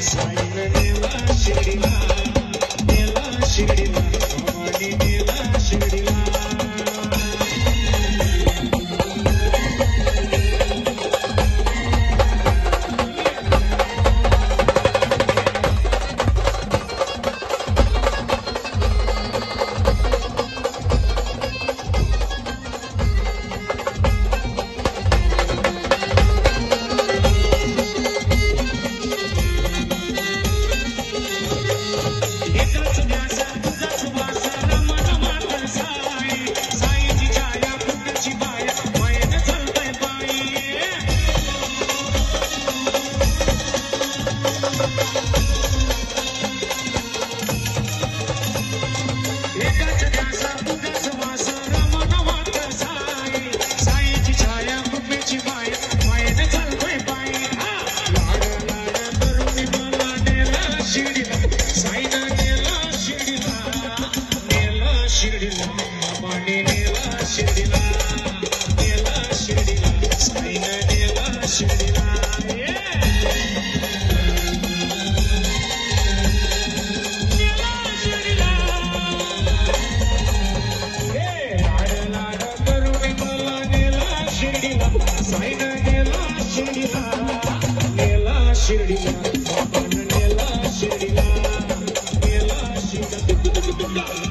Shiva Shiva Shiva शिर्डीला बाबाने नेला शिर्डीला नेला शिर्डीला साईनं नेला शिर्डीला साईनं नेला शिर्डीला नेला शिर्डीला बाबानं नेला शिर्डीला नेला शिर्डीला